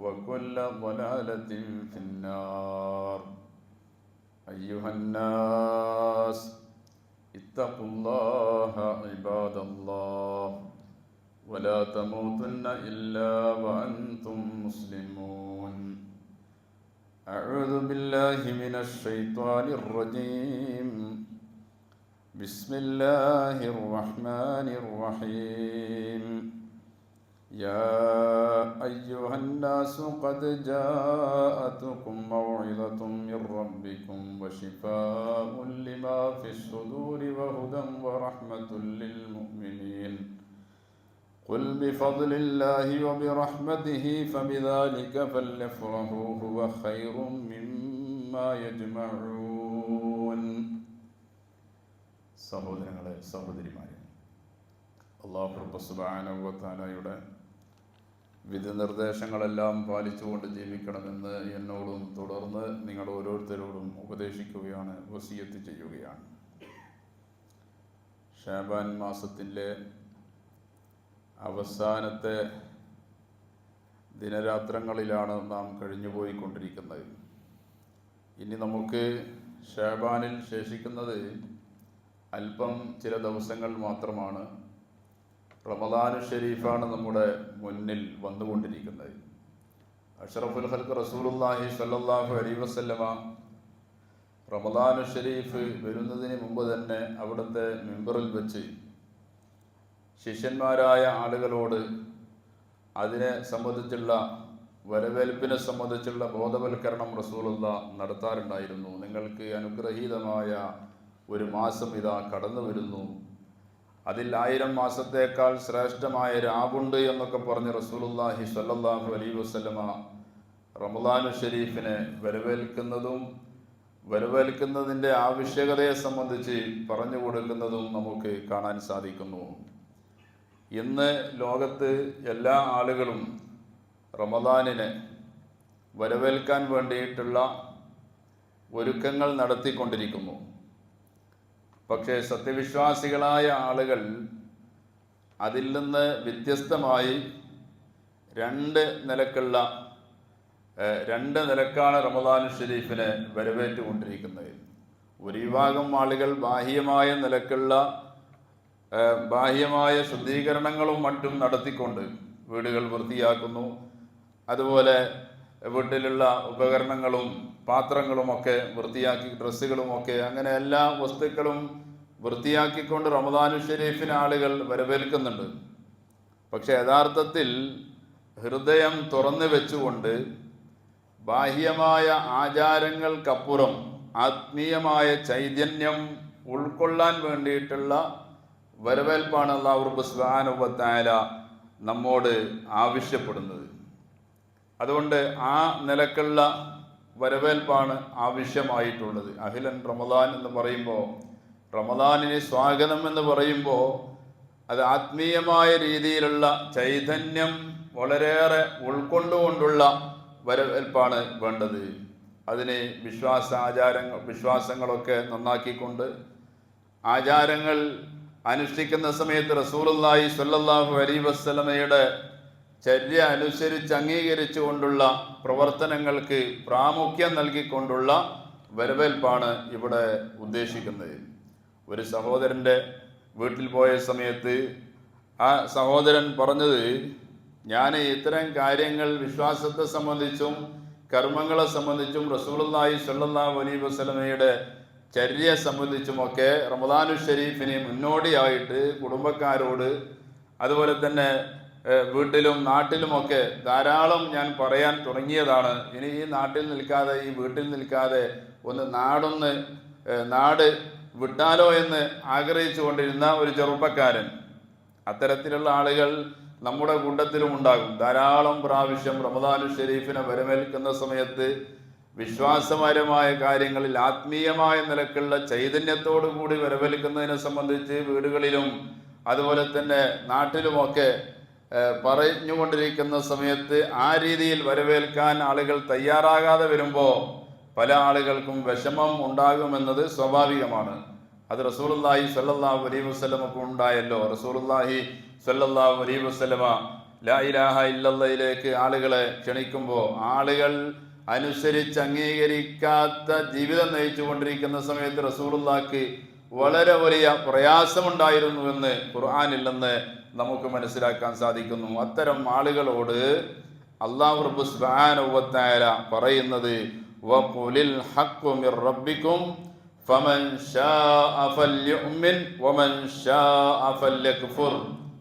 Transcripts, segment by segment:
وكل ضلالة في النار. أيها الناس اتقوا الله عباد الله ولا تموتن إلا وأنتم مسلمون. أعوذ بالله من الشيطان الرجيم. بسم الله الرحمن الرحيم. يا أيها الناس قد جاءتكم موعظة من ربكم وشفاء لما في الصدور وهدى ورحمة للمؤمنين قل بفضل الله وبرحمته فبذلك فليفرحوا هو خير مما يجمعون സഹോദരങ്ങളെ സഹോദരിമാരെ അള്ളാഹു റബ്ബ് സുബ്ഹാനഹു വ തആലയുടെ വിധി നിർദ്ദേശങ്ങളെല്ലാം പാലിച്ചുകൊണ്ട് ജീവിക്കണമെന്ന് എന്നോടും തുടർന്ന് നിങ്ങൾ ഓരോരുത്തരോടും ഉപദേശിക്കുകയാണ് വസീയത്ത് ചെയ്യുകയാണ്. ഷാബാൻ മാസത്തിന്റെ അവസാനത്തെ ദിനരാത്രങ്ങളിലാണ് നാം കഴിഞ്ഞുപോയിക്കൊണ്ടിരിക്കുന്നത്. ഇനി നമുക്ക് ഷാബാനിൽ ശേഷിക്കുന്നത് അല്പം ചില ദിവസങ്ങൾ മാത്രമാണ്. റമദാനു ഷെരീഫാണ് നമ്മുടെ മുന്നിൽ വന്നുകൊണ്ടിരിക്കുന്നത്. അഷറഫുൽ ഹൽക്ക് റസൂലുല്ലാഹി സല്ലാഹു അലൈ വസല്ലമ റമദാനു ഷെരീഫ് വരുന്നതിന് മുമ്പ് തന്നെ അവിടുത്തെ മെമ്പറിൽ വെച്ച് ശിഷ്യന്മാരായ ആളുകളോട് അതിനെ സംബന്ധിച്ചുള്ള വരവേൽപ്പിനെ സംബന്ധിച്ചുള്ള ബോധവൽക്കരണം റസൂലുള്ള നടത്താറുണ്ടായിരുന്നു. നിങ്ങൾക്ക് അനുഗ്രഹീതമായ ഒരു മാസം ഇതാ കടന്നു വരുന്നു അതിൽ ആയിരം മാസത്തേക്കാൾ ശ്രേഷ്ഠമായ രാവുണ്ട് എന്നൊക്കെ പറഞ്ഞ് റസൂലുല്ലാഹി സ്വല്ലല്ലാഹു അലൈഹി വസല്ലമ റമദാനു ഷരീഫിനെ വരവേൽക്കുന്നതും വരവേൽക്കുന്നതിന്റെ ആവശ്യകതയെ സംബന്ധിച്ച് പറഞ്ഞു കൊടുക്കുന്നതും നമുക്ക് കാണാൻ സാധിക്കുന്നു. ഇന്ന് ലോകത്ത് എല്ലാ ആളുകളും റമദാനിനെ വരവേൽക്കാൻ വേണ്ടിയിട്ടുള്ള ഒരുക്കങ്ങൾ നടത്തിക്കൊണ്ടിരിക്കുന്നു. പക്ഷേ സത്യവിശ്വാസികളായ ആളുകൾ അതിൽ നിന്ന് വ്യത്യസ്തമായി രണ്ട് നിലക്കുള്ള രണ്ട് നിലക്കാണ് റമദാൻ ഷെരീഫിനെ വരവേറ്റുകൊണ്ടിരിക്കുന്നത്. ഒരു വിഭാഗം ആളുകൾ ബാഹ്യമായ നിലക്കുള്ള ബാഹ്യമായ ശുദ്ധീകരണങ്ങളും മറ്റും നടത്തിക്കൊണ്ട് വീടുകൾ വൃത്തിയാക്കുന്നു. അതുപോലെ വീട്ടിലുള്ള ഉപകരണങ്ങളും പാത്രങ്ങളുമൊക്കെ വൃത്തിയാക്കി ഡ്രസ്സുകളുമൊക്കെ അങ്ങനെ എല്ലാ വസ്തുക്കളും വൃത്തിയാക്കിക്കൊണ്ട് റമദാനു ഷെരീഫിന് ആളുകൾ വരവേൽക്കുന്നുണ്ട്. പക്ഷെ യഥാർത്ഥത്തിൽ ഹൃദയം തുറന്നു വെച്ചുകൊണ്ട് ബാഹ്യമായ ആചാരങ്ങൾക്കപ്പുറം ആത്മീയമായ ചൈതന്യം ഉൾക്കൊള്ളാൻ വേണ്ടിയിട്ടുള്ള വരവേൽപ്പാണ് അള്ളാഹു സുബാനുബത്തായ നമ്മോട് ആവശ്യപ്പെടുന്നത്. അതുകൊണ്ട് ആ നിലക്കുള്ള വരവേൽപ്പാണ് ആവശ്യമായിട്ടുള്ളത്. അഖിലൻ റമദാൻ എന്ന് പറയുമ്പോൾ റമദാനിന് സ്വാഗതം എന്ന് പറയുമ്പോൾ അത് ആത്മീയമായ രീതിയിലുള്ള ചൈതന്യം വളരെയേറെ ഉൾക്കൊണ്ടുകൊണ്ടുള്ള വരവേൽപ്പാണ് വേണ്ടത്. അതിന് വിശ്വാസ ആചാരങ്ങൾ വിശ്വാസങ്ങളൊക്കെ നന്നാക്കിക്കൊണ്ട് ആചാരങ്ങൾ അനുഷ്ഠിക്കുന്ന സമയത്ത് റസൂലുള്ളാഹി സ്വല്ലല്ലാഹു അലൈഹി വസല്ലമയുടെ ചര്യ അനുസരിച്ച് അംഗീകരിച്ചുകൊണ്ടുള്ള പ്രവർത്തനങ്ങൾക്ക് പ്രാമുഖ്യം നൽകിക്കൊണ്ടുള്ള വരവേൽപ്പാണ് ഇവിടെ ഉദ്ദേശിക്കുന്നത്. ഒരു സഹോദരന്റെ വീട്ടിൽ പോയ സമയത്ത് ആ സഹോദരൻ പറഞ്ഞത് ഞാൻ ഇത്തരം കാര്യങ്ങൾ വിശ്വാസത്തെ സംബന്ധിച്ചും കർമ്മങ്ങളെ സംബന്ധിച്ചും റസൂലുള്ളാഹി സല്ലാ വലീ വസല്ലമയുടെ ചര്യ സംബന്ധിച്ചുമൊക്കെ റമദാനു ഷരീഫിന് മുന്നോടിയായിട്ട് കുടുംബക്കാരോട് അതുപോലെ തന്നെ വീട്ടിലും നാട്ടിലുമൊക്കെ ധാരാളം ഞാൻ പറയാൻ തുടങ്ങിയതാണ്. ഇനി ഈ നാട്ടിൽ നിൽക്കാതെ ഈ വീട്ടിൽ നിൽക്കാതെ ഒന്ന് നാടൊന്ന് നാട് വിട്ടാലോ എന്ന് ആഗ്രഹിച്ചു കൊണ്ടിരുന്ന ഒരു ചെറുപ്പക്കാരൻ. അത്തരത്തിലുള്ള ആളുകൾ നമ്മുടെ കൂട്ടത്തിലും ഉണ്ടാകും. ധാരാളം പ്രാവശ്യം റമദാനു ഷെരീഫിനെ വരവേൽക്കുന്ന സമയത്ത് വിശ്വാസപരമായ കാര്യങ്ങളിൽ ആത്മീയമായ നിലക്കുള്ള ചൈതന്യത്തോടു കൂടി വരവേൽക്കുന്നതിനെ സംബന്ധിച്ച് വീടുകളിലും അതുപോലെ തന്നെ നാട്ടിലുമൊക്കെ പറഞ്ഞുകൊണ്ടിരിക്കുന്ന സമയത്ത് ആ രീതിയിൽ വരവേൽക്കാൻ ആളുകൾ തയ്യാറാകാതെ വരുമ്പോൾ പല ആളുകൾക്കും വിഷമം ഉണ്ടാകുമെന്നത് സ്വാഭാവികമാണ്. അത് റസൂലുള്ളാഹി സ്വല്ലല്ലാഹു അലൈഹി വസ്ലമൊക്കെ ഉണ്ടായല്ലോ. റസൂലുള്ളാഹി സ്വല്ലല്ലാഹു അലൈഹി വസല്ലമ ലാ ഇലാഹ ഇല്ലല്ലയിലേക്ക് ആളുകളെ ക്ഷണിക്കുമ്പോൾ ആളുകൾ അനുസരിച്ച് അംഗീകരിക്കാത്ത ജീവിതം നയിച്ചു കൊണ്ടിരിക്കുന്ന സമയത്ത് റസൂലുള്ളാഹിക്ക് വളരെ വലിയ പ്രയാസമുണ്ടായിരുന്നുവെന്ന് ഖുർആനില്ലെന്ന് നമുക്ക് മനസ്സിലാക്കാൻ സാധിക്കുന്നു. അത്തരം ആളുകളോട് അള്ളാഹു റബ്ബു പറയുന്നത് മിർ ഫമൻ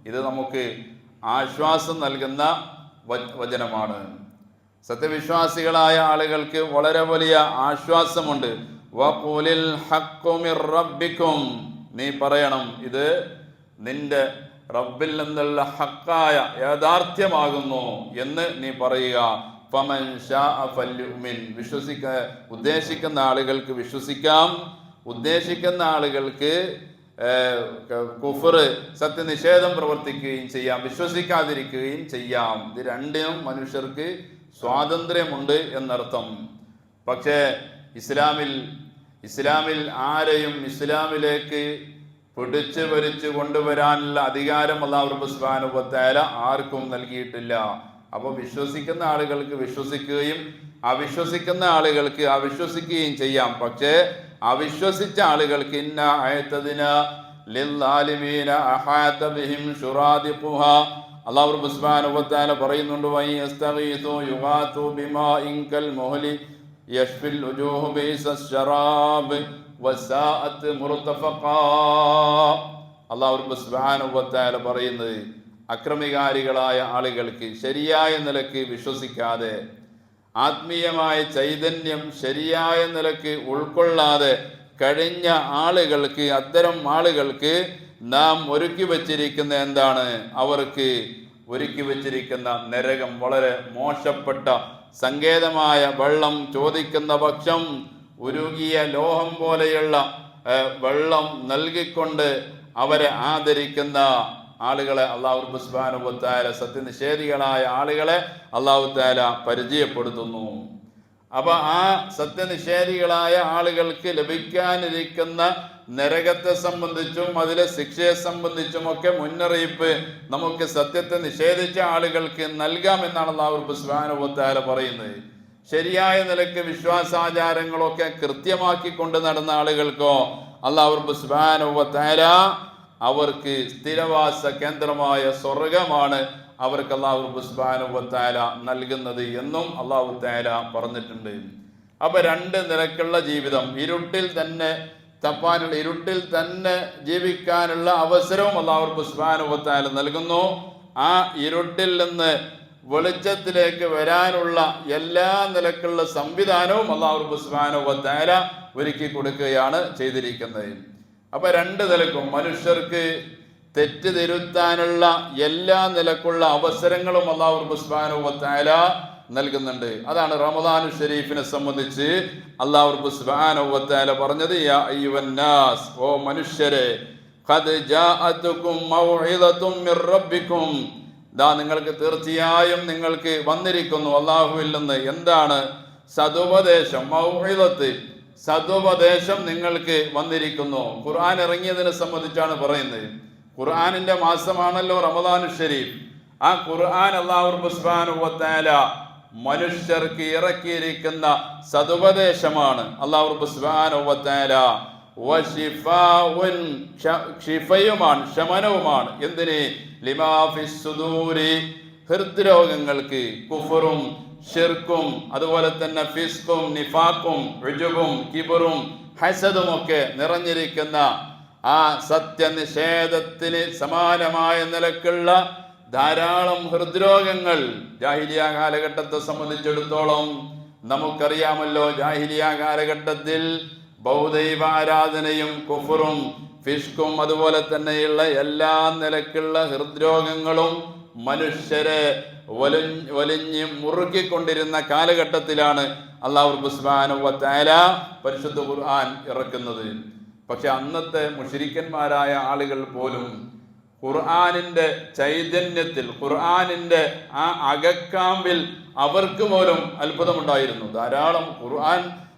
ഇത് നമുക്ക് ആശ്വാസം നൽകുന്ന വചനമാണ്. സത്യവിശ്വാസികളായ ആളുകൾക്ക് വളരെ വലിയ ആശ്വാസമുണ്ട്. മിർ നീ പറയണം ഇത് നിന്റെ റബ്ബിൽ നിന്നുള്ള ഹക്കായ യാഥാർത്ഥ്യമാകുന്നു എന്ന് നീ പറയുക. ഫമൻ ഷാ വിശ്വസിക്ക ഉദ്ദേശിക്കുന്ന ആളുകൾക്ക് വിശ്വസിക്കാം. ഉദ്ദേശിക്കുന്ന ആളുകൾക്ക് കുഫർ സത്യനിഷേധം പ്രവർത്തിക്കുകയും ചെയ്യാം. വിശ്വസിക്കാതിരിക്കുകയും ചെയ്യാം. ഇത് രണ്ടിനും മനുഷ്യർക്ക് സ്വാതന്ത്ര്യമുണ്ട് എന്നർത്ഥം. പക്ഷേ ഇസ്ലാമിൽ ഇസ്ലാമിൽ ആരെയും ഇസ്ലാമിലേക്ക് പിടിച്ചു ഭരിച്ചു കൊണ്ടുവരാനുള്ള അധികാരം അള്ളാഹു തആല ആർക്കും നൽകിയിട്ടില്ല. അപ്പോൾ വിശ്വസിക്കുന്ന ആളുകൾക്ക് വിശ്വസിക്കുകയും അവിശ്വസിക്കുന്ന ആളുകൾക്ക് അവിശ്വസിക്കുകയും ചെയ്യാം. പക്ഷേ അവിശ്വസിച്ച ആളുകൾക്ക് ഇന്ന അയത്തതിന് ലിൽആലിമീന അഹാത ബിഹിം ശുറാദിഖുഹ. അള്ളാഹു വ തആല പറയുന്നുണ്ട് വൈ യസ്തഗീതു യുഗാതു ബിമാ ഇൻകൽ മുഹലി യഷ്ഫിൽ ഉജൂഹു ബിസ ശറാബ്. വസാഅത്ത് മുർതഫഖാ അള്ളാഹു സുബ്ഹാനഹു വതആല പറയുന്നത് അക്രമികാരികളായ ആളുകൾക്ക് ശരിയായ നിലയ്ക്ക് വിശ്വസിക്കാതെ ആത്മീയമായ ചൈതന്യം ശരിയായ നിലയ്ക്ക് ഉൾക്കൊള്ളാതെ കഴിഞ്ഞ ആളുകൾക്ക് അത്തരം ആളുകൾക്ക് നാം ഒരുക്കി വച്ചിരിക്കുന്ന എന്താണ്? അവർക്ക് ഒരുക്കി വച്ചിരിക്കുന്ന നരകം വളരെ മോശപ്പെട്ട സങ്കേതമായ വെള്ളം ചോദിക്കുന്ന പക്ഷം ഉരുകിയ ലോഹം പോലെയുള്ള വെള്ളം നൽകിക്കൊണ്ട് അവരെ ആദരിക്കുന്ന ആളുകളെ അള്ളാഹു ബുസ്ബാനുബത്തായ സത്യനിഷേധികളായ ആളുകളെ അള്ളാഹു താല പരിചയപ്പെടുത്തുന്നു. അപ്പൊ ആ സത്യനിഷേധികളായ ആളുകൾക്ക് ലഭിക്കാനിരിക്കുന്ന നരകത്തെ സംബന്ധിച്ചും അതിലെ ശിക്ഷയെ സംബന്ധിച്ചും ഒക്കെ മുന്നറിയിപ്പ് നമുക്ക് സത്യത്തെ നിഷേധിച്ച ആളുകൾക്ക് നൽകാമെന്നാണ് അള്ളാഹു ബുസ്ബാനുബത്താല പറയുന്നത്. ശരിയായ നിലയ്ക്ക് വിശ്വാസാചാരങ്ങളൊക്കെ കൃത്യമാക്കിക്കൊണ്ട് നടന്ന ആളുകൾക്കോ അള്ളാഹു ബുസ്ബാനുബത്താല അവർക്ക് സ്ഥിരവാസ കേന്ദ്രമായ സ്വർഗമാണ് അവർക്ക് അള്ളാഹു ബുസ്ബാനുബത്താല നൽകുന്നത് എന്നും അള്ളാഹു താല പറഞ്ഞിട്ടുണ്ട്. അപ്പൊ രണ്ട് നിലക്കുള്ള ജീവിതം ഇരുട്ടിൽ തന്നെ തപ്പാനുള്ള ഇരുട്ടിൽ തന്നെ ജീവിക്കാനുള്ള അവസരവും അള്ളാഹു ബുസ്ബാനുബത്താല നൽകുന്നു. ആ ഇരുട്ടിൽ നിന്ന് വെളിച്ചത്തിലേക്ക് വരാനുള്ള എല്ലാ നിലക്കുള്ള സംവിധാനവും അള്ളാഹു ബുസ്ബാനുബത്താല ഒരുക്കി കൊടുക്കുകയാണ് ചെയ്തിരിക്കുന്നത്. അപ്പൊ രണ്ട് നിലക്കും മനുഷ്യർക്ക് തെറ്റ് തിരുത്താനുള്ള എല്ലാ നിലക്കുള്ള അവസരങ്ങളും അള്ളാഹു ബുസ്ബാനുവത്തായ നൽകുന്നുണ്ട്. അതാണ് റമദാനു ഷെരീഫിനെ സംബന്ധിച്ച് അള്ളാഹു ബുസ്ബാനുവത്തായ പറഞ്ഞത് യാ അയ്യുവന്നാസ് ഓ മനുഷ്യരെ ഖദ് ജാഅതുകും മിർ ദാ നിങ്ങൾക്ക് തീർച്ചയായും നിങ്ങൾക്ക് വന്നിരിക്കുന്നു അള്ളാഹുവിൽ നിന്ന്. എന്താണ്? സതുപദേശം മൗഹിതത്ത് സതുപദേശം നിങ്ങൾക്ക് വന്നിരിക്കുന്നു. ഖുർആൻ ഇറങ്ങിയതിനെ സംബന്ധിച്ചാണ് പറയുന്നത്. ഖുർആാനിന്റെ മാസമാണല്ലോ റമദാനു ഷരീഫ്. ആ ഖുർആൻ അള്ളാഹു സുബ്ഹാനഹുവതആല മനുഷ്യർക്ക് ഇറക്കിയിരിക്കുന്ന സതുപദേശമാണ് അള്ളാഹു സുബ്ഹാനഹുവതആല വശിഫാഉൻ ഷ- ഷിഫയുമാണ് ശമനവുമാണ്. എന്തിന്? ലിമാഫിസുദൂരി ഫിസ് ഹൃദ്രോഗങ്ങൾക്ക് കുഫറും ഷിർക്കും അതുപോലെ തന്നെ ഫിസ്കും നിഫാക്കും ഋജുവും കിബറും ഹസദുമൊക്കെ നിറഞ്ഞിരിക്കുന്ന ആ സത്യനിഷേധത്തിന് സമാനമായ നിലക്കുള്ള ധാരാളം ഹൃദ്രോഗങ്ങൾ ജാഹിലിയ കാലഘട്ടത്തെ സംബന്ധിച്ചിടത്തോളം നമുക്കറിയാമല്ലോ ജാഹിലിയ കാലഘട്ടത്തിൽ ബൗദൈവ ആരാധനയും കുഫറും ഫിഷ്കും അതുപോലെ തന്നെയുള്ള എല്ലാ നിലക്കുള്ള ഹൃദ്രോഗങ്ങളും മനുഷ്യരെ വലിഞ്ഞ് വലിഞ്ഞ് മുറുക്കിക്കൊണ്ടിരുന്ന കാലഘട്ടത്തിലാണ് അള്ളാഹു സുബാനുവല പരിശുദ്ധ ഖുർആൻ ഇറക്കുന്നത്. പക്ഷെ അന്നത്തെ മുഷരിക്കന്മാരായ ആളുകൾ പോലും ഖുർആാനിന്റെ ചൈതന്യത്തിൽ ഖുർആാനിന്റെ ആ അകക്കാമ്പിൽ അവർക്ക് പോലും അത്ഭുതമുണ്ടായിരുന്നു. ധാരാളം ഖുർആൻ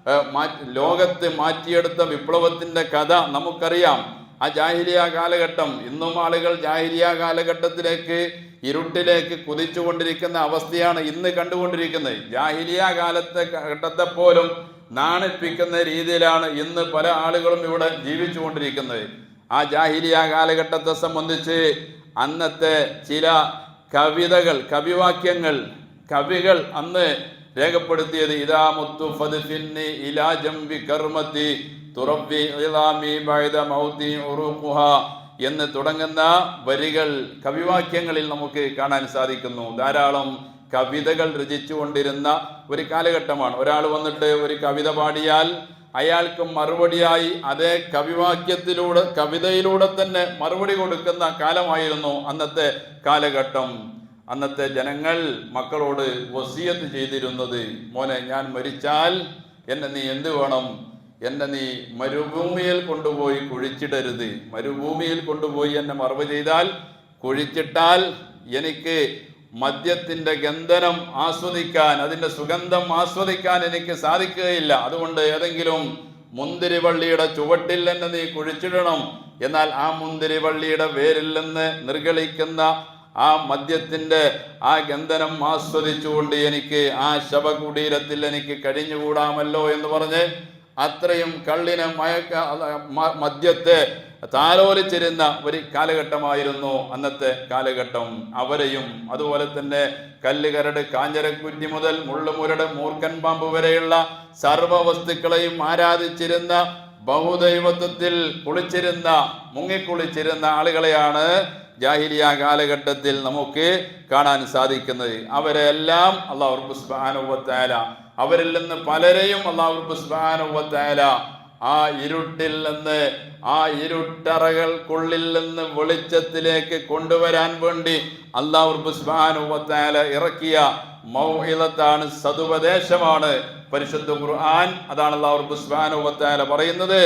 ലോകത്ത് മാറ്റിയെടുത്ത വിപ്ലവത്തിന്റെ കഥ നമുക്കറിയാം. ആ ജാഹിലിയ കാലഘട്ടം ഇന്നും ആളുകൾ ജാഹിലിയ കാലഘട്ടത്തിലേക്ക് ഇരുട്ടിലേക്ക് കുതിച്ചുകൊണ്ടിരിക്കുന്ന അവസ്ഥയാണ് ഇന്ന് കണ്ടുകൊണ്ടിരിക്കുന്നത്. ജാഹിലിയ കാലത്തെ ഘട്ടത്തെ പോലും നാണിപ്പിക്കുന്ന രീതിയിലാണ് ഇന്ന് പല ആളുകളും ഇവിടെ ജീവിച്ചുകൊണ്ടിരിക്കുന്നത്. ആ ജാഹിലിയ കാലഘട്ടത്തെ സംബന്ധിച്ച് അന്നത്തെ ചില കവിതകൾ കവിവാക്യങ്ങൾ കവികൾ അന്ന് രേഖപ്പെടുത്തിയത് ഇതാ മുത്തു ഇലാ തുറബി ബൈദ മൗതി എന്ന് തുടങ്ങുന്ന വരികൾ കവിവാക്യങ്ങളിൽ നമുക്ക് കാണാൻ സാധിക്കുന്നു. ധാരാളം കവിതകൾ രചിച്ചുകൊണ്ടിരുന്ന ഒരു കാലഘട്ടമാണ്. ഒരാൾ വന്നിട്ട് ഒരു കവിത പാടിയാൽ അയാൾക്ക് മറുപടിയായി അതേ കവിവാക്യത്തിലൂടെ കവിതയിലൂടെ തന്നെ മറുപടി കൊടുക്കുന്ന കാലമായിരുന്നു അന്നത്തെ കാലഘട്ടം. അന്നത്തെ ജനങ്ങൾ മക്കളോട് വസീയത്ത് ചെയ്തിരുന്നത് മോനെ ഞാൻ മരിച്ചാൽ എന്നെ നീ എന്ത് വേണം? എന്നെ നീ മരുഭൂമിയിൽ കൊണ്ടുപോയി കുഴിച്ചിടരുത്. മരുഭൂമിയിൽ കൊണ്ടുപോയി എന്നെ മറവ് ചെയ്താൽ കുഴിച്ചിട്ടാൽ എനിക്ക് മദ്യത്തിന്റെ ഗന്ധനം ആസ്വദിക്കാൻ അതിന്റെ സുഗന്ധം ആസ്വദിക്കാൻ എനിക്ക് സാധിക്കുകയില്ല. അതുകൊണ്ട് ഏതെങ്കിലും മുന്തിരിവള്ളിയുടെ ചുവട്ടിൽ എന്നെ നീ കുഴിച്ചിടണം. എന്നാൽ ആ മുന്തിരിവള്ളിയുടെ വേരിൽ നിന്ന് നിർഗളിക്കുന്ന ആ മദ്യത്തിന്റെ ആ ഗന്ധനം ആസ്വദിച്ചുകൊണ്ട് എനിക്ക് ആ ശവകുടീരത്തിൽ എനിക്ക് കഴിഞ്ഞുകൂടാമല്ലോ എന്ന് പറഞ്ഞ് അത്രയും കള്ളിനെ മയക്ക മദ്യത്തെ താലോലിച്ചിരുന്ന ഒരു കാലഘട്ടമായിരുന്നു അന്നത്തെ കാലഘട്ടം. അവരെയും അതുപോലെ തന്നെ കല്ലുകരട് കാഞ്ഞരക്കുറ്റി മുതൽ മുള്ളുമുരട് മൂർഖൻ പാമ്പ് വരെയുള്ള സർവ വസ്തുക്കളെയും ആരാധിച്ചിരുന്ന ബഹുദൈവത്വത്തിൽ കുളിച്ചിരുന്ന മുങ്ങിക്കുളിച്ചിരുന്ന ആളുകളെയാണ് ജാഹിലിയ കാലഘട്ടത്തിൽ നമുക്ക് കാണാൻ സാധിക്കുന്നത് അവരെല്ലാം അള്ളാഹു സുബാനുവത്തായ അവരിൽ നിന്ന് പലരെയും അള്ളാഹു സുബാനുവത്തായ ആ ഇരുട്ടിൽ നിന്ന് ആ ഇരുട്ടറകൾക്കുള്ളിൽ നിന്ന് വെളിച്ചത്തിലേക്ക് കൊണ്ടുവരാൻ വേണ്ടി അള്ളാഹു സുബാനുവത്തായ ഇറക്കിയ മൗഹിലത്താണ് സതുപദേശമാണ്. പരിശുദ്ധ ഖുർആൻ അതാണ് അല്ലാഹു സുബ്ഹാനഹു വ തആല പറയുന്നത്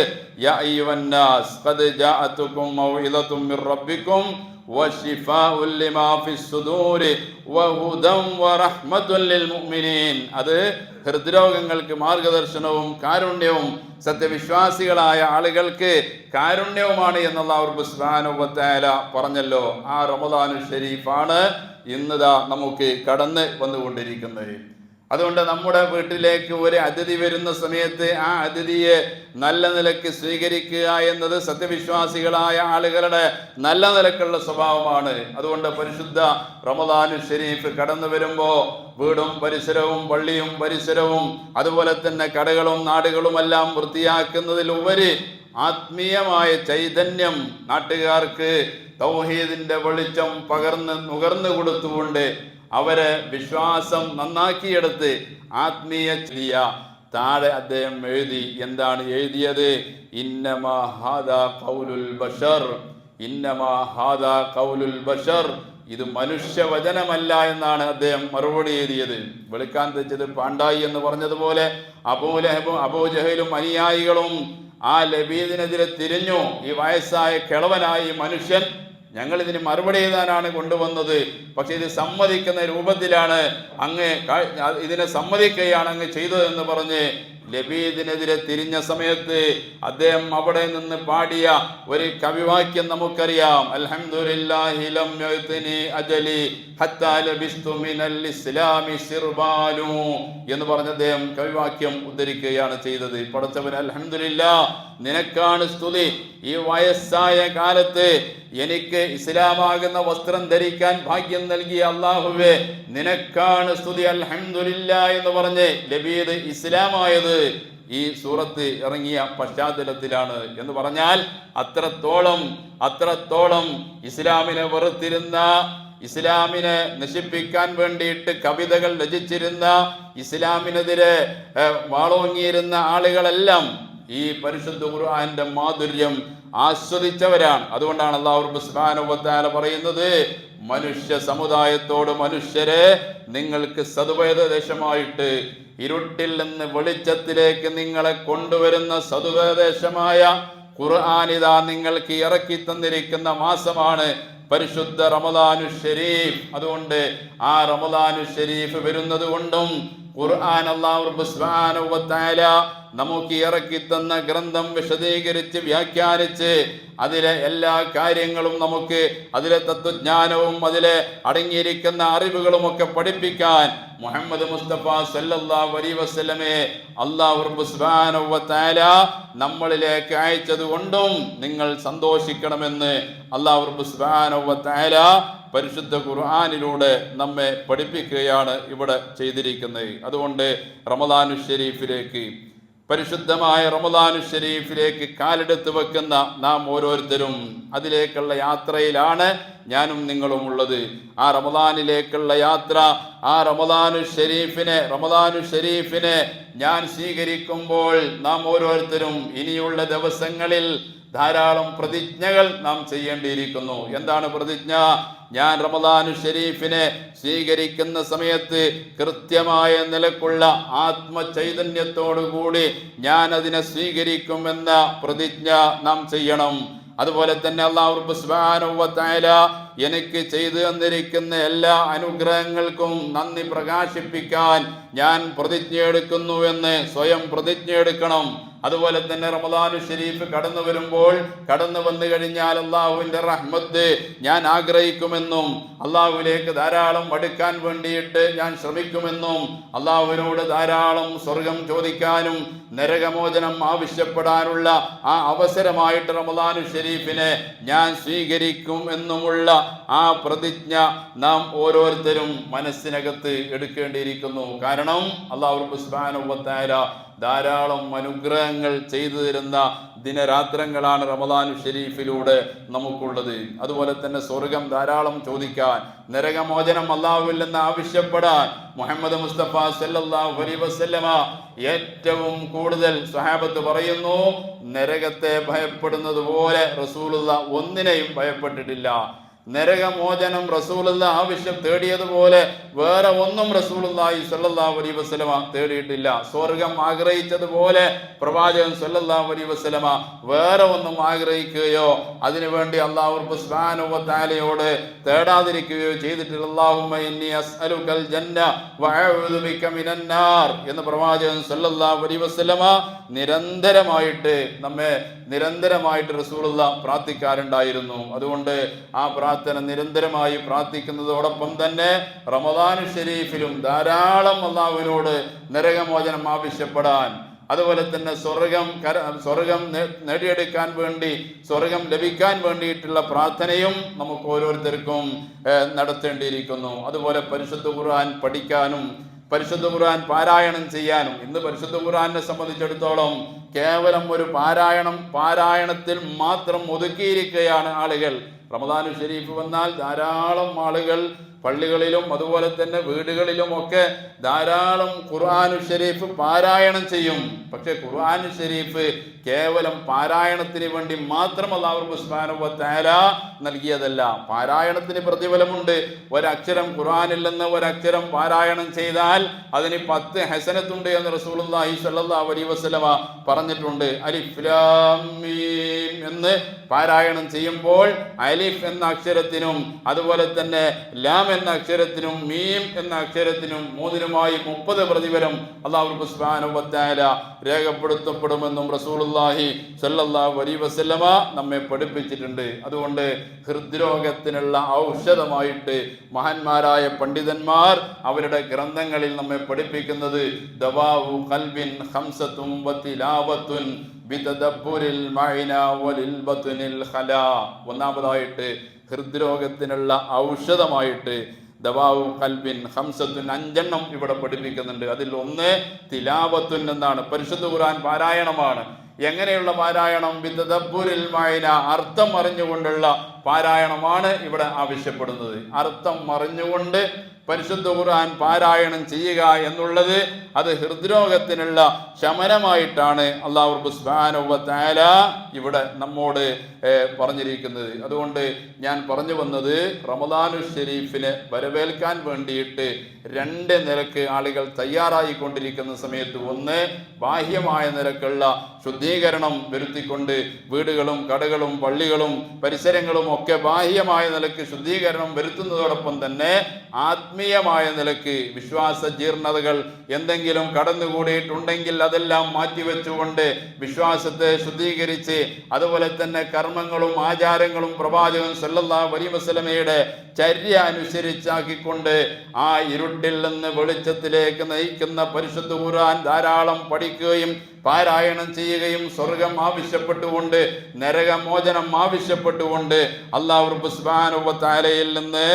ഖദ് ജാഅതുകും മിർ അത് ഹൃദ്രോഗങ്ങൾക്ക് മാർഗദർശനവും കാരുണ്യവും സത്യവിശ്വാസികളായ ആളുകൾക്ക് കാരുണ്യവുമാണ് എന്നുള്ള വ പറഞ്ഞല്ലോ. ആ റമദാനു ഷരീഫാണ് ഇന്നതാ നമുക്ക് കടന്ന് വന്നുകൊണ്ടിരിക്കുന്നത്. അതുകൊണ്ട് നമ്മുടെ വീട്ടിലേക്ക് ഒരു അതിഥി വരുന്ന സമയത്ത് ആ അതിഥിയെ നല്ല നിലയ്ക്ക് സ്വീകരിക്കുക എന്നത് സത്യവിശ്വാസികളായ ആളുകളുടെ നല്ല നിലക്കുള്ള സ്വഭാവമാണ്. അതുകൊണ്ട് പരിശുദ്ധ റമദാനു ഷെരീഫ് കടന്നു വരുമ്പോൾ വീടും പരിസരവും പള്ളിയും പരിസരവും അതുപോലെ തന്നെ കടകളും നാടുകളുമെല്ലാം വൃത്തിയാക്കുന്നതിലുപരി ആത്മീയമായ ചൈതന്യം നാട്ടുകാർക്ക് തൗഹീദിന്റെ വെളിച്ചം പകർന്ന് നുകർന്നു കൊടുത്തുകൊണ്ട് അവരെ വിശ്വാസം നന്നാക്കിയെടുത്ത് ആത്മീയ ചെയ്യ താഴെ അദ്ദേഹം എഴുതി. എന്താണ് എഴുതിയത്? ബഷർ. ഇത് മനുഷ്യവചനമല്ല എന്നാണ് അദ്ദേഹം മറുപടി എഴുതിയത്. വെളുക്കാൻ തെച്ചത് പാണ്ടായി എന്ന് പറഞ്ഞതുപോലെ അബൂലഹബും അബൂജഹലും അനുയായികളും ആ ലബീദിനെതിരെ തിരിഞ്ഞു. ഈ വയസ്സായ കിളവനായി മനുഷ്യൻ ഞങ്ങൾ ഇതിന് മറുപടി എഴുതാനാണ് കൊണ്ടുവന്നത്. പക്ഷേ ഇത് സമ്മതിക്കുന്ന രൂപത്തിലാണ് അങ്ങ് ഇതിനെ സമ്മതിക്കുകയാണ് അങ്ങ് ചെയ്തതെന്ന് പറഞ്ഞ് ലബീദിനെതിരെ തിരിഞ്ഞ സമയത്ത് അദ്ദേഹം അവിടെ നിന്ന് പാടിയ ഒരു കവിവാക്യം നമുക്കറിയാം. എന്ന് പറഞ്ഞ അദ്ദേഹം കവിവാക്യം ഉദ്ധരിക്കുകയാണ് ചെയ്തത്. പടച്ചവൻ അൽഹംദുലില്ലാ നിനക്കാണ് സ്തുതി. ഈ വയസ്സായ കാലത്ത് എനിക്ക് ഇസ്ലാമാകുന്ന വസ്ത്രം ധരിക്കാൻ ഭാഗ്യം നൽകിയ അള്ളാഹുവേ നിനക്കാണ് സ്തുതി. അൽഹംദുലില്ല എന്ന് പറഞ്ഞ് ലബീദ് ഇസ്ലാമായത് ഈ സൂറത്ത് ഇറങ്ങിയ പശ്ചാത്തലത്തിലാണ് എന്ന് പറഞ്ഞാൽ അത്രത്തോളം അത്രത്തോളം ഇസ്ലാമിനെ വെറുത്തിരുന്ന ഇസ്ലാമിനെ നശിപ്പിക്കാൻ വേണ്ടിയിട്ട് കവിതകൾ രചിച്ചിരുന്ന ഇസ്ലാമിനെതിരെ വാളോങ്ങിയിരുന്ന ആളുകളെല്ലാം ഈ പരിശുദ്ധ ഖുർആന്റെ മാധുര്യം ആസ്വദിച്ചവരാണ്. അതുകൊണ്ടാണ് അള്ളാഹു സുബ്ഹാനഹു പറയുന്നത് മനുഷ്യ സമുദായത്തോട് മനുഷ്യരെ നിങ്ങൾക്ക് സതുപേദദേശമായിട്ട് ഇരുട്ടിൽ നിന്ന് വെളിച്ചത്തിലേക്ക് നിങ്ങളെ കൊണ്ടുവരുന്ന സതുപേദേശമായ ഖുർആാനിത നിങ്ങൾക്ക് ഇറക്കി തന്നിരിക്കുന്ന മാസമാണ് പരിശുദ്ധ റമദാനു ഷരീഫ്. അതുകൊണ്ട് ആ റമദാനു ഷരീഫ് വരുന്നത് കൊണ്ടും ഖുർആൻ തആല നമുക്ക് ഇറക്കി തന്ന ഗ്രന്ഥം വിശദീകരിച്ച് വ്യാഖ്യാനിച്ച് അതിലെ എല്ലാ കാര്യങ്ങളും നമുക്ക് അതിലെ തത്വജ്ഞാനവും അതിലെ അടങ്ങിയിരിക്കുന്ന അറിവുകളും ഒക്കെ പഠിപ്പിക്കാൻ മുഹമ്മദ് മുസ്തഫ സല്ലല്ലാഹു അലൈഹി വസ്ലമേ വ നമ്മളിലേക്ക് അയച്ചത് കൊണ്ടും നിങ്ങൾ സന്തോഷിക്കണമെന്ന് വ പരിശുദ്ധ ഖുർആാനിലൂടെ നമ്മെ പഠിപ്പിക്കുകയാണ് ഇവിടെ ചെയ്തിരിക്കുന്നത്. അതുകൊണ്ട് റമദാനു ഷരീഫിലേക്ക് പരിശുദ്ധമായ റമദാനു ഷരീഫിലേക്ക് കാലെടുത്ത് വെക്കുന്ന നാം ഓരോരുത്തരും അതിലേക്കുള്ള യാത്രയിലാണ് ഞാനും നിങ്ങളും ഉള്ളത്. ആ റമദാനിലേക്കുള്ള യാത്ര ആ റമദാനു ഷരീഫിനെ റമദാനു ഷരീഫിനെ ഞാൻ സ്വീകരിക്കുമ്പോൾ നാം ഓരോരുത്തരും ഇനിയുള്ള ദിവസങ്ങളിൽ ധാരാളം പ്രതിജ്ഞകൾ നാം ചെയ്യേണ്ടിയിരിക്കുന്നു. എന്താണ് പ്രതിജ്ഞ? ഞാൻ റമദാനു ഷെരീഫിനെ സ്വീകരിക്കുന്ന സമയത്ത് കൃത്യമായ നിലക്കുള്ള ആത്മചൈതന്യത്തോടുകൂടി ഞാൻ അതിനെ സ്വീകരിക്കുമെന്ന പ്രതിജ്ഞ നാം ചെയ്യണം. അതുപോലെ തന്നെ അള്ളാഹു സുബ്ഹാനഹു വ തആല എനിക്ക് ചെയ്തു തന്നിരിക്കുന്ന എല്ലാ അനുഗ്രഹങ്ങൾക്കും നന്ദി പ്രകാശിപ്പിക്കാൻ ഞാൻ പ്രതിജ്ഞ എന്ന് സ്വയം പ്രതിജ്ഞ എടുക്കണം അതുപോലെ തന്നെ റമദാനു ഷരീഫ് കടന്നു വരുമ്പോൾ കടന്നു വന്നു കഴിഞ്ഞാൽ അള്ളാഹുവിന്റെ റഹ്മത്ത് ഞാൻ ആഗ്രഹിക്കുമെന്നും അള്ളാഹുവിലേക്ക് ധാരാളം അടുക്കാൻ വേണ്ടിയിട്ട് ഞാൻ ശ്രമിക്കുമെന്നും അള്ളാഹുവിനോട് ധാരാളം സ്വർഗം ചോദിക്കാനും നരകമോചനം ആവശ്യപ്പെടാനുള്ള ആ അവസരമായിട്ട് റമദാനു ഷരീഫിനെ ഞാൻ സ്വീകരിക്കും എന്നുമുള്ള ആ പ്രതിജ്ഞ നാം ഓരോരുത്തരും മനസ്സിനകത്ത് എടുക്കേണ്ടിയിരിക്കുന്നു. കാരണം അള്ളാഹു സുബാനുവത്തായ ധാരാളം അനുഗ്രഹങ്ങൾ ചെയ്തു തരുന്ന ദിനരാത്രങ്ങളാണ് റമദാനു ഷെരീഫിലൂടെ നമുക്കുള്ളത്. അതുപോലെ തന്നെ സ്വർഗം ധാരാളം ചോദിക്കാൻ നരകമോചനം അള്ളാഹുവില്ലെന്ന് ആവശ്യപ്പെടാൻ മുഹമ്മദ് മുസ്തഫ അലൈഹി വസല്ലമ ഏറ്റവും കൂടുതൽ സ്വഹാബത്ത് പറയുന്നു നരകത്തെ ഭയപ്പെടുന്നത് പോലെ റസൂലുള്ള ഒന്നിനെയും ഭയപ്പെട്ടിട്ടില്ല. നരകമോചനം റസൂലുള്ള ആവശ്യം തേടിയതുപോലെ വേറെ ഒന്നും റസൂലുള്ളാഹി സ്വല്ലല്ലാഹു അലൈഹി വസല്ലമ തേടിയിട്ടില്ല. സ്വർഗം ആഗ്രഹിച്ചതുപോലെ പ്രവാചകൻ സ്വല്ലല്ലാഹു അലൈഹി വസല്ലമ വേറെ ഒന്നും ആഗ്രഹിക്കുകയോ അതിനുവേണ്ടി അള്ളാഹു സുബ്ഹാനഹു വ തആലയോട് തേടാതിരിക്കുകയോ ചെയ്തിട്ടില്ല. അല്ലാഹുമ്മ ഇന്നി അസ്അലുകൽ ജന്ന വ അഊദു ബിക മിനൻ നാർ എന്ന് പ്രവാചകൻ സ്വല്ലല്ലാഹു അലൈഹി വസല്ലമ നിരന്തരമായിട്ട് നമ്മെ നിരന്തരമായിട്ട് റസൂലുള്ള പ്രാർത്ഥിക്കാറുണ്ടായിരുന്നു. അതുകൊണ്ട് ആ പ്രാർത്ഥന നിരന്തരമായി പ്രാർത്ഥിക്കുന്നതോടൊപ്പം തന്നെ റമദാനു ഷെരീഫിലും ധാരാളം അള്ളാഹുവിനോട് നരകമോചനം ആവശ്യപ്പെടാൻ അതുപോലെ തന്നെ സ്വർഗം കര സ്വർഗം നേടിയെടുക്കാൻ വേണ്ടി സ്വർഗം ലഭിക്കാൻ വേണ്ടിയിട്ടുള്ള പ്രാർത്ഥനയും നമുക്ക് ഓരോരുത്തർക്കും നടത്തേണ്ടിയിരിക്കുന്നു. അതുപോലെ പരിശുദ്ധ ഖുർആൻ പഠിക്കാനും പരിശുദ്ധ ഖുർആൻ പാരായണം ചെയ്യാനും ഇന്ന് പരിശുദ്ധ ഖുർആനെ സംബന്ധിച്ചിടത്തോളം കേവലം ഒരു പാരായണം പാരായണത്തിൽ മാത്രം ഒതുക്കിയിരിക്കുകയാണ് ആളുകൾ. റമദാനു ഷെരീഫ് വന്നാൽ ധാരാളം ആളുകൾ പള്ളികളിലും അതുപോലെ തന്നെ വീടുകളിലും ഒക്കെ ധാരാളം ഖുർആാനു ഷരീഫ് പാരായണം ചെയ്യും. പക്ഷെ ഖുർആാനു ഷരീഫ് കേവലം പാരായണത്തിന് വേണ്ടി മാത്രം അള്ളാഹു സുബാനുവത്തായ നൽകിയതല്ല. പാരായണത്തിന് പ്രതിഫലമുണ്ട്. ഒരക്ഷരം ഖുർആാനിൽ നിന്ന് ഒരക്ഷരം പാരായണം ചെയ്താൽ അതിന് പത്ത് ഹസനത്തുണ്ട് എന്ന് റസൂലി സല്ലി അലൈഹി വസല്ലമ പറഞ്ഞിട്ടുണ്ട്. അലിഫ്ലാമീം എന്ന് പാരായണം ചെയ്യുമ്പോൾ അലിഫ് എന്ന അക്ഷരത്തിനും അതുപോലെ തന്നെ ലാം എന്ന അക്ഷരത്തിനും മീം എന്ന അക്ഷരത്തിനും മൂന്നിനുമായി മുപ്പത് പ്രതിഫലം അള്ളാഹു വതആല രേഖപ്പെടുത്തപ്പെടുമെന്നും റസൂലുള്ളാഹി സ്വല്ലല്ലാഹു അലൈഹി വസല്ലമ നമ്മെ പഠിപ്പിച്ചിട്ടുണ്ട്. അതുകൊണ്ട് ഹൃദ്രോഗത്തിനുള്ള ഔഷധമായിട്ട് മഹാന്മാരായ പണ്ഡിതന്മാർ അവരുടെ ഗ്രന്ഥങ്ങളിൽ നമ്മെ പഠിപ്പിക്കുന്നത് ദവാവു കൽബിൻ ഒന്നാമതായിട്ട് ഹൃദ്രോഗത്തിനുള്ള ഔഷധമായിട്ട് ദവാവു കൽബിൻ ഹംസത്തുൻ അഞ്ചെണ്ണം ഇവിടെ പഠിപ്പിക്കുന്നുണ്ട്. അതിൽ ഒന്ന് തിലാവത്തുൻ എന്നാണ്. പരിശുദ്ധ ഖുർആൻ പാരായണമാണ്. എങ്ങനെയുള്ള പാരായണം? ബിതദബ്ബുരിൽ മായന. അർത്ഥം അറിഞ്ഞുകൊണ്ടുള്ള പാരായണമാണ് ഇവിടെ ആവശ്യപ്പെടുന്നത്. അർത്ഥം മറിഞ്ഞുകൊണ്ട് പരിശുദ്ധ ഖുർആൻ പാരായണം ചെയ്യുക എന്നുള്ളത് അത് ഹൃദ്രോഗത്തിനുള്ള ശമനമായിട്ടാണ് അള്ളാഹു സുബാനുവല ഇവിടെ നമ്മോട് പറഞ്ഞിരിക്കുന്നത്. അതുകൊണ്ട് ഞാൻ പറഞ്ഞു വന്നത് റമദാനു ഷെരീഫിനെ വരവേൽക്കാൻ വേണ്ടിയിട്ട് രണ്ട് നിരക്ക് ആളുകൾ തയ്യാറായിക്കൊണ്ടിരിക്കുന്ന സമയത്ത് ഒന്ന് ബാഹ്യമായ നിരക്കുള്ള ശുദ്ധീകരണം വരുത്തിക്കൊണ്ട് വീടുകളും കടകളും പള്ളികളും പരിസരങ്ങളും ഒക്കെ ബാഹ്യമായ നിലയ്ക്ക് ശുദ്ധീകരണം വരുത്തുന്നതോടൊപ്പം തന്നെ ആത്മീയമായ നിലയ്ക്ക് വിശ്വാസ ജീർണതകൾ എന്തെങ്കിലും കടന്നുകൂടിയിട്ടുണ്ടെങ്കിൽ അതെല്ലാം മാറ്റിവെച്ചുകൊണ്ട് വിശ്വാസത്തെ ശുദ്ധീകരിച്ച് അതുപോലെ തന്നെ കർമ്മങ്ങളും ആചാരങ്ങളും പ്രവാചകൻ സല്ലല്ലാഹു അലൈഹി വസല്ലമയുടെ ചര്യ അനുസരിച്ചാക്കിക്കൊണ്ട് ആ ഇരുട്ടിൽ നിന്ന് വെളിച്ചത്തിലേക്ക് നയിക്കുന്ന പരിശുദ്ധ ഖുർആൻ ധാരാളം പഠിക്കുകയും പാരായണം ചെയ്യുകയും സ്വർഗം ആവശ്യപ്പെട്ടുകൊണ്ട് നരകമോചനം ആവശ്യപ്പെട്ടുകൊണ്ട് അള്ളാഹുബുസ്ബാനുബത്താലയിൽ നിന്ന്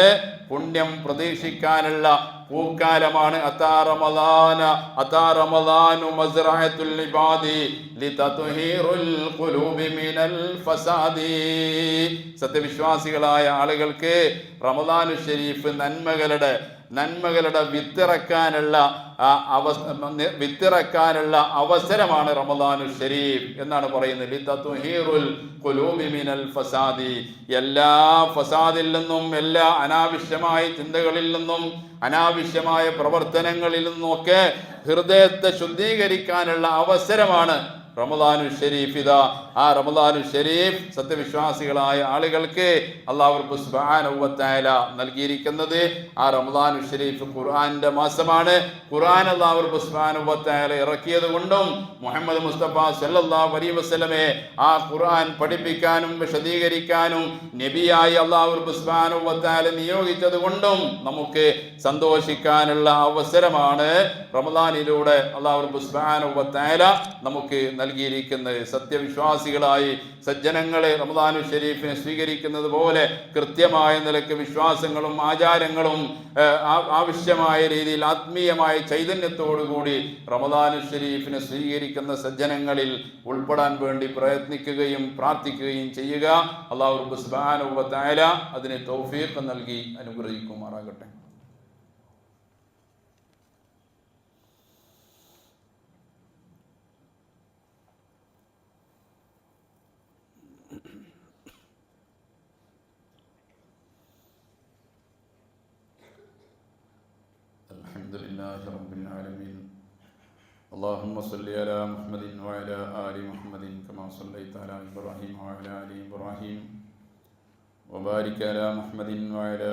പുണ്യം പ്രതീക്ഷിക്കാനുള്ള പൂക്കാലമാണ് ലിതത്ഹീറുൽ ഖുലൂബി മിനൽ ഫസാദി. സത്യവിശ്വാസികളായ ആളുകൾക്ക് റമദാനു ഷരീഫ് നന്മകളുടെ നന്മകളുടെ വിത്തിറക്കാനുള്ള അവ വിത്തിറക്കാനുള്ള അവസരമാണ് റമദാനു ഷരീഫ് എന്നാണ് പറയുന്നത്. ഫസാദി. എല്ലാ ഫസാദിൽ നിന്നും എല്ലാ അനാവശ്യമായ ചിന്തകളിൽ നിന്നും അനാവശ്യമായ പ്രവർത്തനങ്ങളിൽ നിന്നുമൊക്കെ ഹൃദയത്തെ ശുദ്ധീകരിക്കാനുള്ള അവസരമാണ് റമദാനു ഷെരീഫ് ഇതാ. ആ റമദാനു ഷെരീഫ് സത്യവിശ്വാസികളായ ആളുകൾക്ക് അള്ളാഹു സുബാനുവത്തായ നൽകിയിരിക്കുന്നത് ആ റമദാനു ഷെരീഫ് ഖുർആന്റെ മാസമാണ്. ഖുർആൻ അള്ളാഹു സുബാനുവത്തായ ഇറക്കിയത് കൊണ്ടും മുഹമ്മദ് മുസ്തഫ സല്ലാ അലൈഹി വസ്ലമെ ആ ഖുർആൻ പഠിപ്പിക്കാനും വിശദീകരിക്കാനും നബിയായി അള്ളാഹു സുബാനുവത്തായ നിയോഗിച്ചത് കൊണ്ടും നമുക്ക് സന്തോഷിക്കാനുള്ള അവസരമാണ് റമദാനിലൂടെ അള്ളാഹു സുബാനുവത്തായ നമുക്ക് നൽകിയിരിക്കുന്നത് സത്യവിശ്വാസികളായി സജ്ജനങ്ങളെ റമദാനു ഷരീഫിനെ സ്വീകരിക്കുന്നത് പോലെ കൃത്യമായ നിലയ്ക്ക് വിശ്വാസങ്ങളും ആചാരങ്ങളും ആവശ്യമായ രീതിയിൽ ആത്മീയമായ ചൈതന്യത്തോടുകൂടി റമദാനു ഷരീഫിനെ സ്വീകരിക്കുന്ന സജ്ജനങ്ങളിൽ ഉൾപ്പെടാൻ വേണ്ടി പ്രയത്നിക്കുകയും പ്രാർത്ഥിക്കുകയും ചെയ്യുക. അള്ളാഹു റബ്ബ് സുബ്ഹാനഹു വ തആല അതിന് തൗഫീഖ് നൽകി അനുഗ്രഹിക്കുമാറാകട്ടെ. الحمد لله رب العالمين اللهم صل على محمد وعلى آل محمد كما صليت على إبراهيم وعلى آل إبراهيم وبارك على محمد وعلى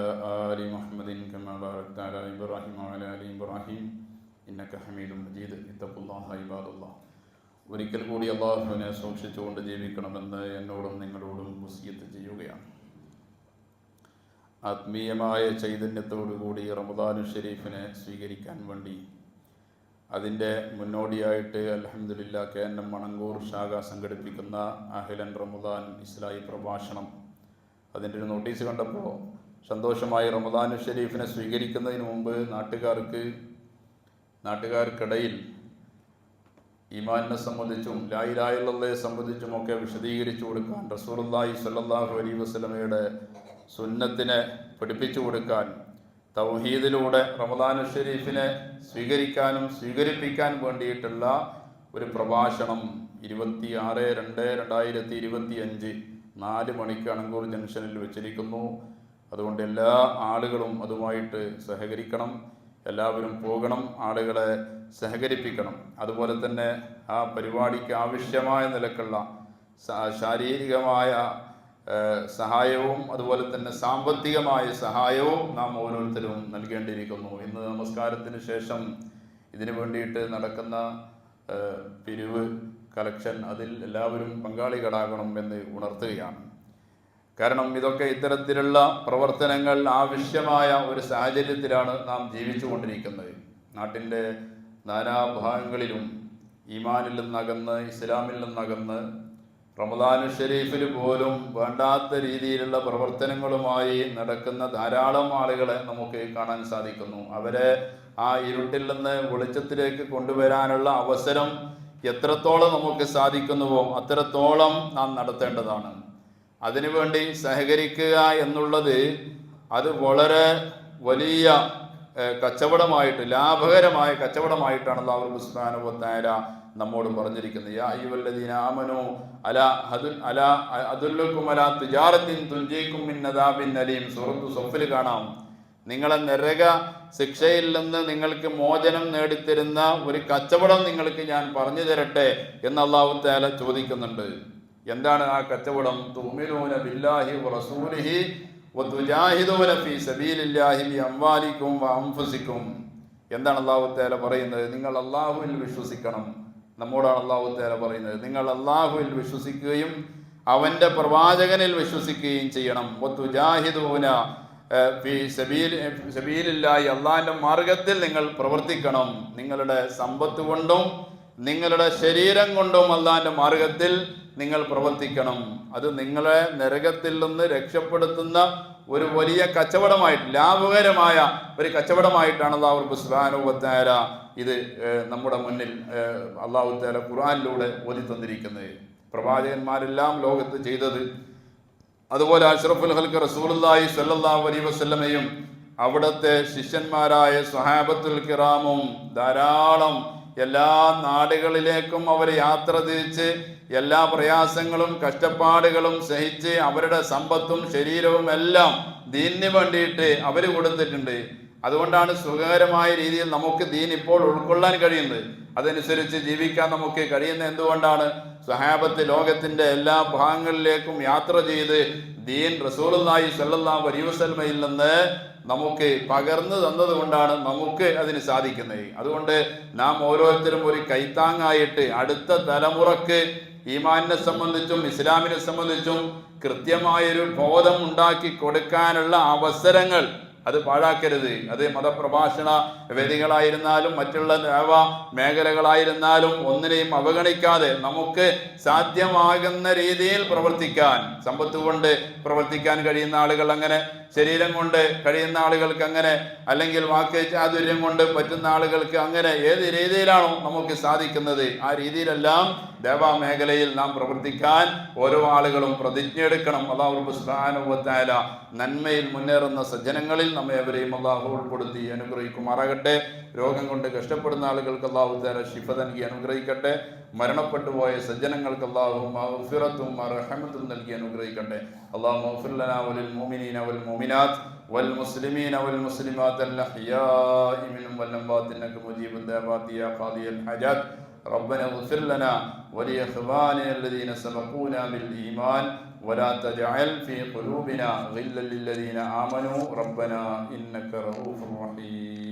آل محمد كما باركت على إبراهيم وعلى آل إبراهيم إنك حميد مجيد اتقوا الله عباد الله ഒരിക്കൽ കൂടി അള്ളാഹുവിനെ സൂക്ഷിച്ചുകൊണ്ട് ജീവിക്കണമെന്ന് എന്നോടും നിങ്ങളോടും വസിയത്ത് ചെയ്യുകയാണ് ആത്മീയമായ ചൈതന്യത്തോടുകൂടി റമദാനു ഷെരീഫിനെ സ്വീകരിക്കാൻ വേണ്ടി. അതിന്റെ മുന്നോടിയായിട്ട് അലഹമില്ല കെ എൻ എം മണങ്കൂർ ശാഖ സംഘടിപ്പിക്കുന്ന അഹിലൻ റമദാൻ ഇസ്ലായി പ്രഭാഷണം. അതിന്റെ ഒരു നോട്ടീസ് കണ്ടപ്പോൾ സന്തോഷമായി റമദാനു ഷെരീഫിനെ സ്വീകരിക്കുന്നതിന് മുമ്പ് നാട്ടുകാർക്ക് നാട്ടുകാർക്കിടയിൽ ഈമാനിനെ സംബന്ധിച്ചും ലായിലായുള്ളതെ സംബന്ധിച്ചുമൊക്കെ വിശദീകരിച്ചു കൊടുക്കാൻ റസൂലുള്ളാഹി സല്ലാഹു അലൈഹി വസല്ലമയുടെ സുന്നത്തിനെ പഠിപ്പിച്ചു കൊടുക്കാൻ തൗഹീദിലൂടെ റമദാൻ ഷെരീഫിനെ സ്വീകരിക്കാനും സ്വീകരിപ്പിക്കാൻ വേണ്ടിയിട്ടുള്ള ഒരു പ്രഭാഷണം ഇരുപത്തി ആറ് രണ്ട് രണ്ടായിരത്തി ഇരുപത്തി അഞ്ച് നാല് മണിക്ക് അണങ്കൂർ ജംഗ്ഷനിൽ വെച്ചിരിക്കുന്നു. അതുകൊണ്ട് എല്ലാ ആളുകളും അതുമായിട്ട് സഹകരിക്കണം എല്ലാവരും പോകണം ആളുകളെ സഹകരിപ്പിക്കണം. അതുപോലെ തന്നെ ആ പരിപാടിക്ക് ആവശ്യമായ നിലക്കുള്ള ശാരീരികമായ സഹായവും അതുപോലെ തന്നെ സാമ്പത്തികമായ സഹായവും നാം ഓരോരുത്തരും നൽകേണ്ടിയിരിക്കുന്നു. ഇന്ന് നമസ്കാരത്തിന് ശേഷം ഇതിനു വേണ്ടിയിട്ട് നടക്കുന്ന പിരിവ് കളക്ഷൻ അതിൽ എല്ലാവരും പങ്കാളികളാകണം എന്ന് ഉണർത്തുകയാണ്. കാരണം ഇതൊക്കെ ഇത്തരത്തിലുള്ള പ്രവർത്തനങ്ങൾ ആവശ്യമായ ഒരു സാഹചര്യത്തിലാണ് നാം ജീവിച്ചുകൊണ്ടിരിക്കുന്നത്. നാട്ടിന്റെ നാനാഭാഗങ്ങളിലും ഈമാനിൽ നിന്നകന്ന് ഇസ്ലാമിൽ നിന്നകന്ന് റമദാനു ഷെരീഫിൽ പോലും വേണ്ടാത്ത രീതിയിലുള്ള പ്രവർത്തനങ്ങളുമായി നടക്കുന്ന ധാരാളം ആളുകളെ നമുക്ക് കാണാൻ സാധിക്കുന്നു. അവരെ ആ ഇരുട്ടിൽ നിന്ന് വെളിച്ചത്തിലേക്ക് കൊണ്ടുവരാനുള്ള അവസരം എത്രത്തോളം നമുക്ക് സാധിക്കുന്നുവോ അത്രത്തോളം നാം നടത്തേണ്ടതാണ്. അതിനുവേണ്ടി സഹകരിക്കുക എന്നുള്ളത് അത് വളരെ വലിയ കച്ചവടമായിട്ട് ലാഭകരമായ കച്ചവടമായിട്ടാണ് അള്ളാഹു സുബ്ഹാനഹു നമ്മോട് പറഞ്ഞിരിക്കുന്നത് യാ അയ്യുവല്ലദീന ആമനു അല ഹദു അല അതുല്ലുക്കും അല തുജാറത്തിൻ തുഞ്ചിക്കും മിൻ അദാബിൻ അലീം. സൂറത്തു സഫിൽ കാണാം. നിങ്ങളെ നരക ശിക്ഷയിൽ നിന്ന് നിങ്ങൾക്ക് മോചനം നേടിത്തരുന്ന ഒരു കച്ചവടം നിങ്ങൾക്ക് ഞാൻ പറഞ്ഞു തരട്ടെ എന്ന് അള്ളാഹു താല ചോദിക്കുന്നുണ്ട്. എന്താണ് ആ കച്ചവടം? തുമിനൂന ബില്ലാഹി റസൂലിഹി വതുജാഹിദൂന ഫീ സബീലില്ലാഹി ബി അംവാലിക്കും എന്താണ് അള്ളാഹു താല പറയുന്നത്? നിങ്ങൾ അള്ളാഹുവിൽ വിശ്വസിക്കണം. നമ്മോടാണ് അള്ളാഹു തേല പറയുന്നത്. നിങ്ങൾ അള്ളാഹുവിൽ വിശ്വസിക്കുകയും അവന്റെ പ്രവാചകനിൽ വിശ്വസിക്കുകയും ചെയ്യണം. ഒത്തു ജാഹിദൂന സബീലില്ലാഹി അള്ളാഹിന്റെ മാർഗത്തിൽ നിങ്ങൾ പ്രവർത്തിക്കണം. നിങ്ങളുടെ സമ്പത്ത് കൊണ്ടും നിങ്ങളുടെ ശരീരം കൊണ്ടും അള്ളാഹിന്റെ മാർഗത്തിൽ നിങ്ങൾ പ്രവർത്തിക്കണം. അത് നിങ്ങളെ നരകത്തിൽ നിന്ന് രക്ഷപ്പെടുത്തുന്ന ഒരു വലിയ കച്ചവടമായിട്ട് ലാഭകരമായ ഒരു കച്ചവടമായിട്ടാണ് അള്ളാഹു സുബാനുവത്താര ഇത് നമ്മുടെ മുന്നിൽ അള്ളാഹു താല ഖുർആനിലൂടെ ഓതി തന്നിരിക്കുന്നത് പ്രവാചകന്മാരെല്ലാം ലോകത്ത് ചെയ്തത് അതുപോലെ അഷ്റഫുൽ ഹൽക്ക് റസൂലി സല്ലാ അലൈഹി വസല്ലമയും അവിടുത്തെ ശിഷ്യന്മാരായ സ്വഹാബത്തുൽ കിറാമും ധാരാളം എല്ലാ നാടുകളിലേക്കും അവർ യാത്ര തിരിച്ച് എല്ലാ പ്രയാസങ്ങളും കഷ്ടപ്പാടുകളും സഹിച്ച് അവരുടെ സമ്പത്തും ശരീരവും എല്ലാം ദീനിന് വേണ്ടിയിട്ട് അവർ കൊടുത്തിട്ടുണ്ട്. അതുകൊണ്ടാണ് സുഖകരമായ രീതിയിൽ നമുക്ക് ദീൻ ഇപ്പോൾ ഉൾക്കൊള്ളാൻ കഴിയുന്നത്. അതനുസരിച്ച് ജീവിക്കാൻ നമുക്ക് കഴിയുന്ന എന്തുകൊണ്ടാണ്? സഹാബത്ത് ലോകത്തിന്റെ എല്ലാ ഭാഗങ്ങളിലേക്കും യാത്ര ചെയ്ത് ദീൻ സ്വല്ലല്ലാഹു അലൈഹി വസല്ലമയിൽ നിന്ന് നമുക്ക് പകർന്നു തന്നത് കൊണ്ടാണ് നമുക്ക് അതിന് സാധിക്കുന്നത്. അതുകൊണ്ട് നാം ഓരോരുത്തരും ഒരു കൈത്താങ്ങായിട്ട് അടുത്ത തലമുറയ്ക്ക് ഈമാനിനെ സംബന്ധിച്ചും ഇസ്ലാമിനെ സംബന്ധിച്ചും കൃത്യമായൊരു ബോധം ഉണ്ടാക്കി കൊടുക്കാനുള്ള അവസരങ്ങൾ അത് പാഴാക്കരുത്. അത് മതപ്രഭാഷണ വേദികളായിരുന്നാലും മറ്റുള്ള ദേവ മേഖലകളായിരുന്നാലും ഒന്നിനെയും അവഗണിക്കാതെ നമുക്ക് സാധ്യമാകുന്ന രീതിയിൽ പ്രവർത്തിക്കാൻ സമ്പത്ത് കൊണ്ട് പ്രവർത്തിക്കാൻ കഴിയുന്ന ആളുകൾ അങ്ങനെ ശരീരം കൊണ്ട് കഴിയുന്ന ആളുകൾക്ക് അങ്ങനെ അല്ലെങ്കിൽ വാക്ക് ചാതുര്യം കൊണ്ട് പറ്റുന്ന ആളുകൾക്ക് അങ്ങനെ ഏത് രീതിയിലാണോ നമുക്ക് സാധിക്കുന്നത് ആ രീതിയിലെല്ലാം ദേവാ മേഖലയിൽ നാം പ്രവർത്തിക്കാൻ ഓരോ ആളുകളും പ്രതിജ്ഞ എടുക്കണം. അള്ളാഹു സുബ്ഹാനഹുവതആല നന്മയിൽ മുന്നേറുന്ന സജ്ജനങ്ങളിൽ നമ്മെ അവരെയും അള്ളാഹു ഉൾപ്പെടുത്തി അനുഗ്രഹിക്കുമാറാകട്ടെ. രോഗം കൊണ്ട് കഷ്ടപ്പെടുന്ന ആളുകൾക്ക് അള്ളാഹു താല ശിഫ നൽകി അനുഗ്രഹിക്കട്ടെ മരണപ്പെട്ടു പോയ സജ്ജനങ്ങൾക്ക് അള്ളാഹു മഗ്ഫിറത്തും റഹമത്തും നൽകി അനുഗ്രഹിക്കട്ടെ അള്ളാഹു മഗ്ഫിർ ലനാ വലിൽ മുഅ്മിനീന വൽ മുഅ്മിനാത്ത് والمسلمين والمسلمات الأحياء منهم والأموات إنك مجيب الدعوات يا قاضي الحاجات ربنا اغفر لنا ولإخواننا الذين سبقونا بالإيمان ولا تجعل في قلوبنا غلا للذين آمنوا ربنا إنك رؤوف رحيم